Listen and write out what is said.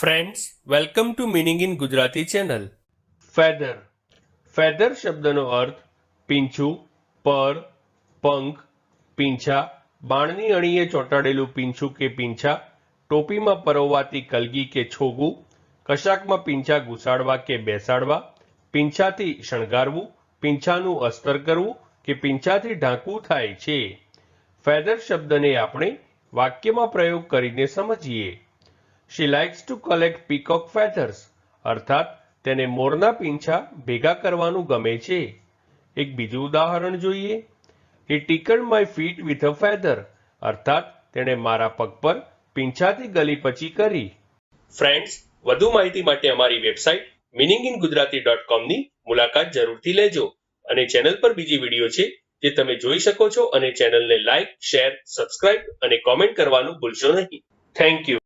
Friends welcome to meaning in Gujarati channel feather feather શબ્દનો અર્થ પીંછું, પર, પંખ, પીંછા, બાણની અણીએ ચોંટાડેલું પીંછું કે પીંછા, ટોપીમાં પરોવાતી કલગી કે છોગું, કશાકમાં પીંછા ઘુસાડવા કે બેસાડવા, પીંછાથી શણગારવું, પીંછાનું અસ્તર કરવું કે પીંછાથી ઢાંકવું થાય છે. ફેધર શબ્દને આપણે વાક્યમાં પ્રયોગ કરીને સમજીએ. She likes to collect peacock feathers અર્થાત, તેને મોરના પીંછા ભેગા કરવાનું ગમે છે. એક બીજું ઉદાહરણ જોઈએ. He tickled my feet with a feather અર્થાત, તેણે મારા પગ પર પીંછાથી ગલી પછી કરી. ફ્રેન્ડ્સ વધુ માહિતી માટે અમારી website meaning in Gujarati dot કોમની મુલાકાત જરૂરથી લેજો. અને ચેનલ પર બીજી વીડિયો છે, જે તમે જોઈ શકો છો અને ચેનલને લાઇક શેર સબસ્ક્રાઇબ અને કોમેન્ટ કરવાનું ભૂલશો નહીં. Thank you